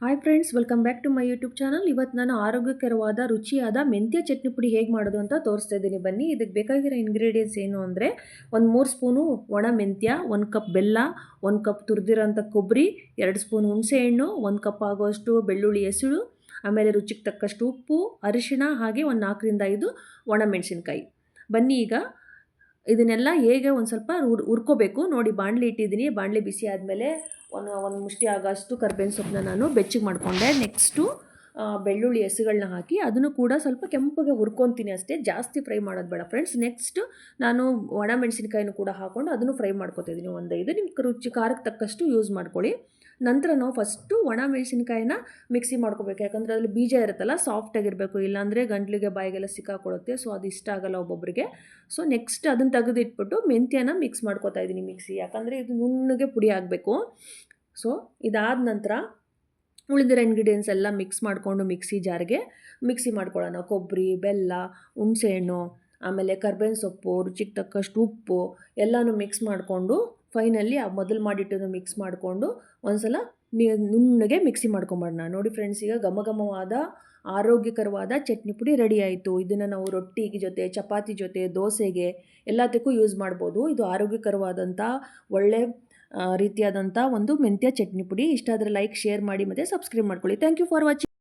Hi friends welcome back to my YouTube channel ಇವತ್ತು ನಾನು ಆರೋಗ್ಯಕರವಾದ, ರುಚಿಯಾದ ಮೆಂತ್ಯ ಚಟ್ನಿ ಪುಡಿ ಹೇಗೆ ಮಾಡೋದು ಅಂತ ತೋರಿಸ್ತಾ ಇದ್ದೀನಿ. ಬನ್ನಿ, ಇದಕ್ಕೆ ಬೇಕಾಗಿರೋ ಇಂಗ್ರೀಡಿಯೆಂಟ್ಸ್ ಏನು ಅಂದರೆ ಒಂದು ಮೂರು ಸ್ಪೂನು ಒಣ ಮೆಂತ್ಯ, ಒಂದು ಕಪ್ ಬೆಲ್ಲ, ಒಂದು ಕಪ್ ತುರಿದಿರೋಂಥ ಕೊಬ್ಬರಿ, ಎರಡು ಸ್ಪೂನ್ ಹುಣಸೆಹಣ್ಣು ಒಂದು ಕಪ್ ಆಗೋಷ್ಟು ಬೆಳ್ಳುಳ್ಳಿ ಹೆಸಳು, ಆಮೇಲೆ ರುಚಿಗೆ ತಕ್ಕಷ್ಟು ಉಪ್ಪು, ಅರಿಶಿಣ, ಹಾಗೆ ಒಂದು ನಾಲ್ಕರಿಂದ ಐದು ಒಣ ಮೆಣಸಿನ್ಕಾಯಿ. ಬನ್ನಿ ಈಗ ಇದನ್ನೆಲ್ಲ ಹೇಗೆ ಒಂದು ಸ್ವಲ್ಪ ಹುರ್ ನೋಡಿ ಬಾಣಲಿ ಇಟ್ಟಿದ್ದೀನಿ. ಬಾಣಲಿ ಬಿಸಿ ಆದಮೇಲೆ ಒಂದು ಒಂದು ಮುಷ್ಟಿ ಆಗೋಷ್ಟು ಕರ್ಬೇವಿನ ಸೊಪ್ಪನ್ನ ನಾನು ಬೆಚ್ಚಗೆ ಮಾಡಿಕೊಂಡೆ. ನೆಕ್ಸ್ಟು ಬೆಳ್ಳುಳ್ಳಿ ಹೆಸುಗಳನ್ನ ಹಾಕಿ ಅದನ್ನು ಕೂಡ ಸ್ವಲ್ಪ ಕೆಂಪಗೆ ಹುರ್ಕೊತೀನಿ ಅಷ್ಟೇ. ಜಾಸ್ತಿ ಫ್ರೈ ಮಾಡೋದು ಬೇಡ ಫ್ರೆಂಡ್ಸ್ ನೆಕ್ಸ್ಟ್ ನಾನು ಒಣ ಮೆಣಸಿನ್ಕಾಯಿನೂ ಕೂಡ ಹಾಕ್ಕೊಂಡು ಅದನ್ನು ಫ್ರೈ ಮಾಡ್ಕೊತಿದ್ದೀನಿ ಒಂದೈದು ನಿಮ್ಗೆ ರುಚಿ ಖಾರಕ್ಕೆ ತಕ್ಕಷ್ಟು ಯೂಸ್ ಮಾಡ್ಕೊಳ್ಳಿ. ನಂತರ ನಾವು ಫಸ್ಟು ಒಣ ಮೆಣಸಿನ್ಕಾಯಿನ ಮಿಕ್ಸಿ ಮಾಡ್ಕೋಬೇಕು. ಯಾಕಂದರೆ ಅದರಲ್ಲಿ ಬೀಜ ಇರುತ್ತಲ್ಲ ಸಾಫ್ಟಾಗಿರಬೇಕು ಇಲ್ಲಾಂದರೆ ಗಂಟ್ಲಿಗೆ ಬಾಯಿಗೆಲ್ಲ ಸಿಕ್ಕಾಕೊಡುತ್ತೆ. ಸೊ ಅದು ಇಷ್ಟ ಆಗಲ್ಲ ಒಬ್ಬೊಬ್ಬರಿಗೆ ಸೊ ನೆಕ್ಸ್ಟ್ ಅದನ್ನು ತೆಗೆದಿಟ್ಬಿಟ್ಟು ಮೆಂತ್ಯನ ಮಿಕ್ಸ್ ಮಾಡ್ಕೋತಾ ಇದ್ದೀನಿ ಮಿಕ್ಸಿ ಯಾಕಂದರೆ ಇದು ನುಣ್ಣಗೆ ಪುಡಿ ಆಗಬೇಕು. ಸೊ ಇದಾದ ನಂತರ ಉಳಿದಿರೋ ಇಂಗ್ರೀಡಿಯೆಂಟ್ಸ್ ಎಲ್ಲ ಮಿಕ್ಸ್ ಮಾಡಿಕೊಂಡು ಮಿಕ್ಸಿ ಜಾರಿಗೆ ಮಿಕ್ಸಿ ಮಾಡ್ಕೊಳ್ಳೋಣ. ಕೊಬ್ಬರಿ, ಬೆಲ್ಲ, ಹುಣಸೆಹಣ್ಣು, ಆಮೇಲೆ ಕರ್ಬೇವಿನ ಸೊಪ್ಪು, ರುಚಿಗೆ ತಕ್ಕಷ್ಟು ಉಪ್ಪು ಎಲ್ಲನೂ ಮಿಕ್ಸ್ ಮಾಡಿಕೊಂಡು ಫೈನಲ್ಲಿ ಆ ಮೊದಲು ಮಾಡಿಟ್ಟನ್ನು ಮಿಕ್ಸ್ ಮಾಡಿಕೊಂಡು ಒಂದು ಸಲ ನುಣ್ಣಗೆ ಮಿಕ್ಸಿ ಮಾಡ್ಕೊಂಬರೋಣ. ನೋಡಿ ಫ್ರೆಂಡ್ಸ್ ಈಗ ಘಮ ಘಮವಾದ ಆರೋಗ್ಯಕರವಾದ ಚಟ್ನಿ ಪುಡಿ ರೆಡಿ ಆಯಿತು. ಇದನ್ನು ನಾವು ರೊಟ್ಟಿಗೆ ಜೊತೆ, ಚಪಾತಿ ಜೊತೆ, ದೋಸೆಗೆ ಎಲ್ಲದಕ್ಕೂ ಯೂಸ್ ಮಾಡ್ಬೋದು. ಇದು ಆರೋಗ್ಯಕರವಾದಂಥ ಒಳ್ಳೆ ರೀತಿಯಾದಂಥ ಒಂದು ಮೆಂತ್ಯ ಚಟ್ನಿ ಪುಡಿ. ಇಷ್ಟ ಆದರೆ ಲೈಕ್ ಶೇರ್ ಮಾಡಿ ಮತ್ತು ಸಬ್ಸ್ಕ್ರೈಬ್ ಮಾಡ್ಕೊಳ್ಳಿ. Thank you for watching